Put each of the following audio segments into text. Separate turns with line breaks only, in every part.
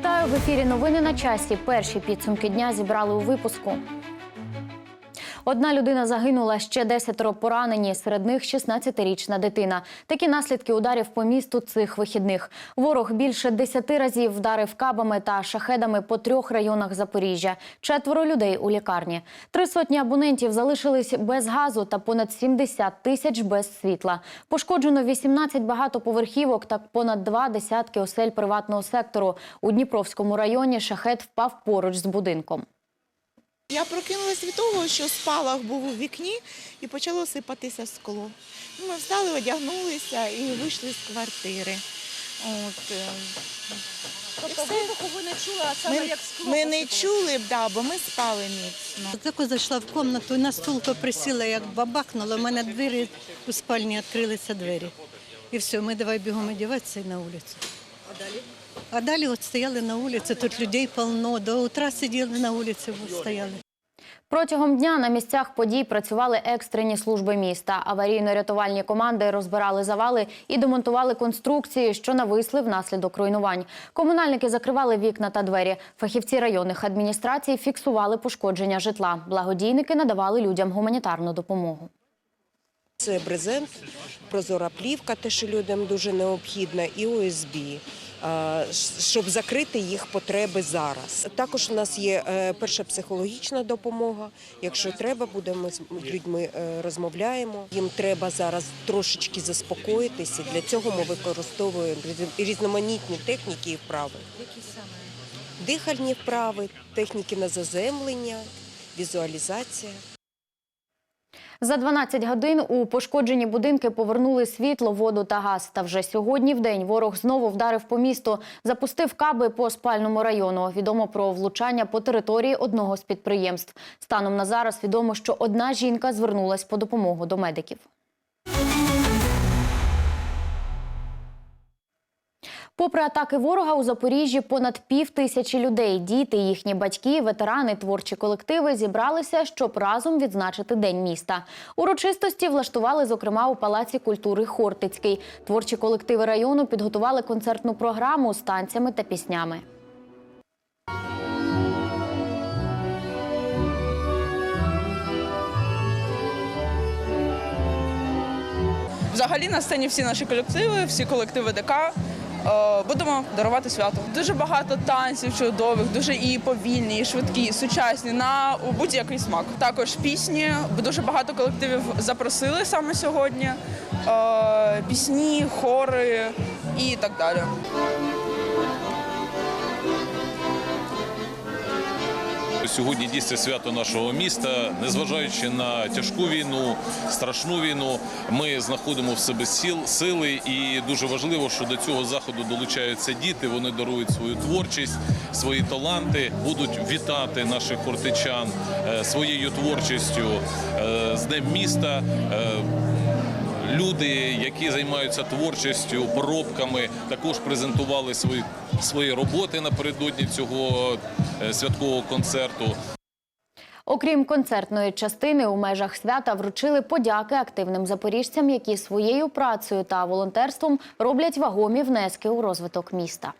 Вітаю в ефірі. Новини на часі. Перші підсумки дня зібрали у випуску. Одна людина загинула, ще десятеро поранені. Серед них 16-річна дитина. Такі наслідки ударів по місту цих вихідних. Ворог більше десяти разів вдарив кабами та шахедами по трьох районах Запоріжжя. Четверо людей у лікарні. Три сотні абонентів залишились без газу та понад 70 тисяч без світла. Пошкоджено 18 багатоповерхівок та понад два десятки осель приватного сектору. У Дніпровському районі шахет впав поруч з будинком.
Я прокинулась від того, що спалах був у вікні і почало сипатися скло. Ми встали, одягнулися і вийшли з квартири. От, е,
Тобто вибуху ви не чули, а саме
ми,
як скло
ми не чули да, бо ми спали міцно.
Тако зайшла в кімнату і на стулку присіла, як бабахнуло, у мене двері у спальні відкрилися двері. І все, ми давай бігом одягатися і на вулицю.
А далі?
А далі от стояли на вулиці, тут людей повно, до утра сиділи на вулиці, стояли.
Протягом дня на місцях подій працювали екстрені служби міста. Аварійно-рятувальні команди розбирали завали і демонтували конструкції, що нависли внаслідок руйнувань. Комунальники закривали вікна та двері. Фахівці районних адміністрацій фіксували пошкодження житла. Благодійники надавали людям гуманітарну допомогу.
Це брезент, прозора плівка, те, що людям дуже необхідно, і ОСБ, щоб закрити їх потреби зараз. Також у нас є е, перша психологічна допомога. Якщо треба, будемо з людьми е, розмовляємо. Їм треба зараз трошечки заспокоїтися. Для цього ми використовуємо різноманітні техніки і вправи.
Саме?
Дихальні вправи, техніки на заземлення, візуалізація.
За 12 годин у пошкоджені будинки повернули світло, воду та газ. Та вже сьогодні в день ворог знову вдарив по місту, запустив каби по спальному району. Відомо про влучання по території одного з підприємств. Станом на зараз відомо, що одна жінка звернулась по допомогу до медиків. Попри атаки ворога у Запоріжжі понад пів тисячі людей, діти, їхні батьки, ветерани, творчі колективи зібралися, щоб разом відзначити День міста. Урочистості влаштували, зокрема, у Палаці культури Хортицький. Творчі колективи району підготували концертну програму з танцями та піснями.
Взагалі на сцені всі наші колективи, всі колективи ДК. Е, Будемо дарувати свято. Дуже багато танців чудових, дуже і повільні, і швидкі, і сучасні на будь-який смак. Також пісні. Дуже багато колективів запросили саме сьогодні. Е, Пісні, хори і так далі.
Сьогодні дійсно свято нашого міста. Незважаючи на тяжку війну, страшну війну, ми знаходимо в себе сіл, сили, і дуже важливо, що до цього заходу долучаються діти. Вони дарують свою творчість, свої таланти, будуть вітати наших хортичан е, своєю творчістю е, з Днем міста. Люди, які займаються творчістю, поробками, також презентували свої свої роботи напередодні цього е, святкового концерту.
Окрім концертної частини, у межах свята вручили подяки активним запоріжцям, які своєю працею та волонтерством роблять вагомі внески у розвиток міста.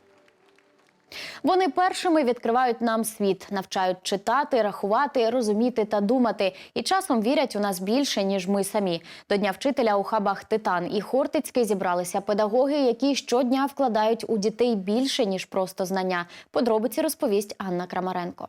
Вони першими відкривають нам світ, навчають читати, рахувати, розуміти та думати. І часом вірять у нас більше, ніж ми самі. До Дня вчителя у хабах Титан і Хортицький зібралися педагоги, які щодня вкладають у дітей більше, ніж просто знання. Подробиці розповість Анна Крамаренко.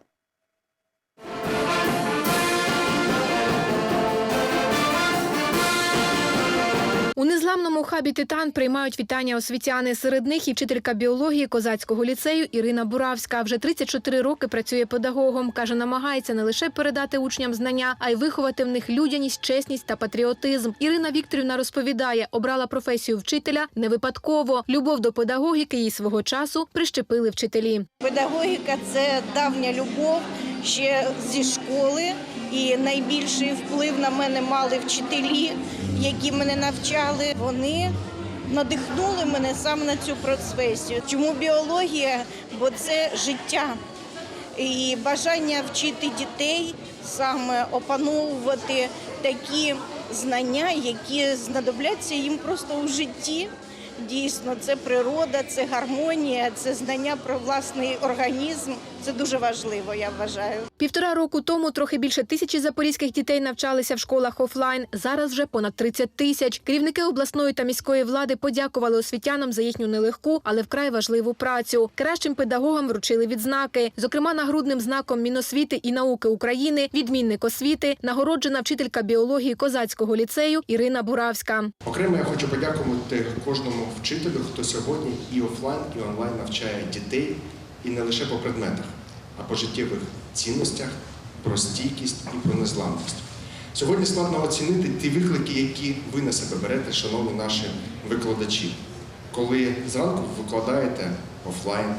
Незламному хабі Титан приймають вітання освітяни. Серед них і вчителька біології козацького ліцею Ірина Буравська. Вже 34 роки працює педагогом. Каже, намагається не лише передати учням знання, а й виховати в них людяність, чесність та патріотизм. Ірина Вікторівна розповідає, обрала професію вчителя не випадково. Любов до педагогіки їй свого часу прищепили вчителі.
Педагогіка це давня любов ще зі школи, і найбільший вплив на мене мали вчителі, які мене навчали. Вони надихнули мене саме на цю професію. Чому біологія? Бо це життя. І бажання вчити дітей, саме опановувати такі знання, які знадобляться їм просто у житті. Дійсно, це природа, це гармонія, це знання про власний організм. Це дуже важливо, я вважаю.
Півтора року тому трохи більше тисячі запорізьких дітей навчалися в школах офлайн. Зараз вже понад 30 тисяч. Керівники обласної та міської влади подякували освітянам за їхню нелегку, але вкрай важливу працю. Кращим педагогам вручили відзнаки. Зокрема, нагрудним знаком Міносвіти і науки України, відмінник освіти, нагороджена вчителька біології козацького ліцею Ірина Буравська.
Окремо я хочу подякувати кожному вчителю, хто сьогодні і офлайн, і онлайн навчає дітей, і не лише по предметах, а по життєвих цінностях, про стійкість і про незламність. Сьогодні складно оцінити ті виклики, які ви на себе берете, шановні наші викладачі. Коли зранку ви викладаєте офлайн,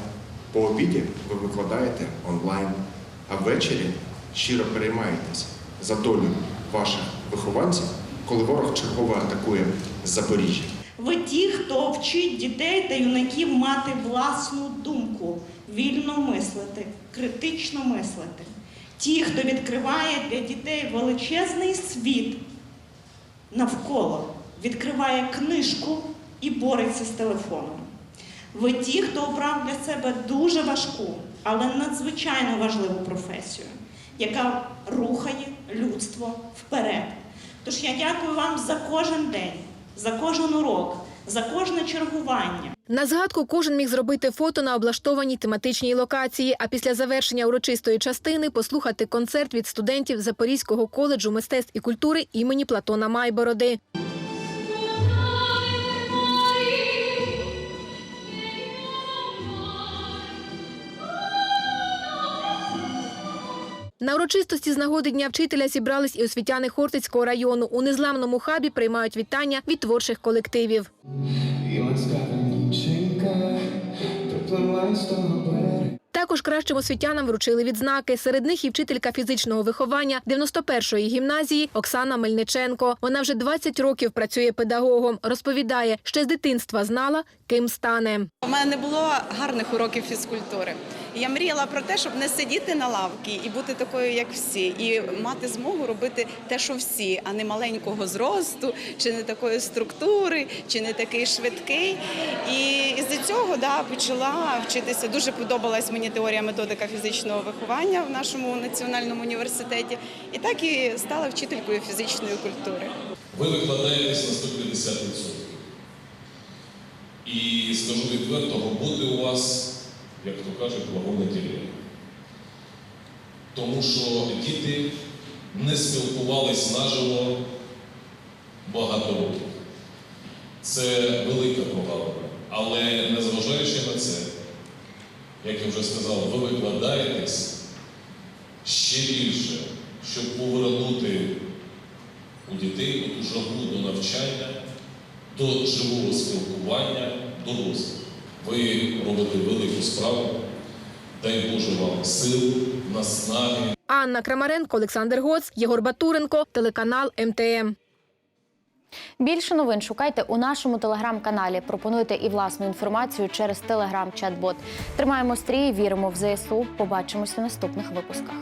по обіді ви викладаєте онлайн, а ввечері щиро переймаєтесь за долю ваших вихованців, коли ворог чергово атакує Запоріжжя.
Ви ті, хто вчить дітей та юнаків мати власну думку, вільно мислити, критично мислити. Ті, хто відкриває для дітей величезний світ навколо, відкриває книжку і бореться з телефоном. Ви ті, хто обрав для себе дуже важку, але надзвичайно важливу професію, яка рухає людство вперед. Тож я дякую вам за кожен день, за кожен урок, за кожне чергування.
На згадку кожен міг зробити фото на облаштованій тематичній локації, а після завершення урочистої частини послухати концерт від студентів Запорізького коледжу мистецтв і культури імені Платона Майбороди. На урочистості з нагоди Дня вчителя зібрались і освітяни Хортицького району. У незламному хабі приймають вітання від творчих колективів.
І.
Також кращим освітянам вручили відзнаки. Серед них і вчителька фізичного виховання 91-ї гімназії Оксана Мельниченко. Вона вже 20 років працює педагогом. Розповідає, ще з дитинства знала, ким стане.
У мене не було гарних уроків фізкультури. Я мріяла про те, щоб не сидіти на лавці і бути такою, як всі, і мати змогу робити те, що всі, а не маленького зросту, чи не такої структури, чи не такий швидкий. І з цього да, почала вчитися. Дуже подобалась мені теорія методика фізичного виховання в нашому національному університеті. І так і стала вчителькою фізичної культури.
Ви викладаєтесь на 150%. І скажу відверто, роботи у вас, як то кажуть, вагони тілі. Тому що діти не спілкувались наживо багато років. Це велика програма. Але незважаючи на це, як я вже сказав, ви викладаєтесь ще більше, щоб повернути у дітей ту жагу до навчання, до живого спілкування, до розвитку. Ви робите велику справу. Дай Боже вам сил, наснаги.
Анна Крамаренко, Олександр Гоц, Єгор Батуренко, телеканал МТМ.
Більше новин шукайте у нашому телеграм-каналі. Пропонуйте і власну інформацію через телеграм-чат-бот. Тримаємо стрій, віримо в ЗСУ. Побачимось у наступних випусках.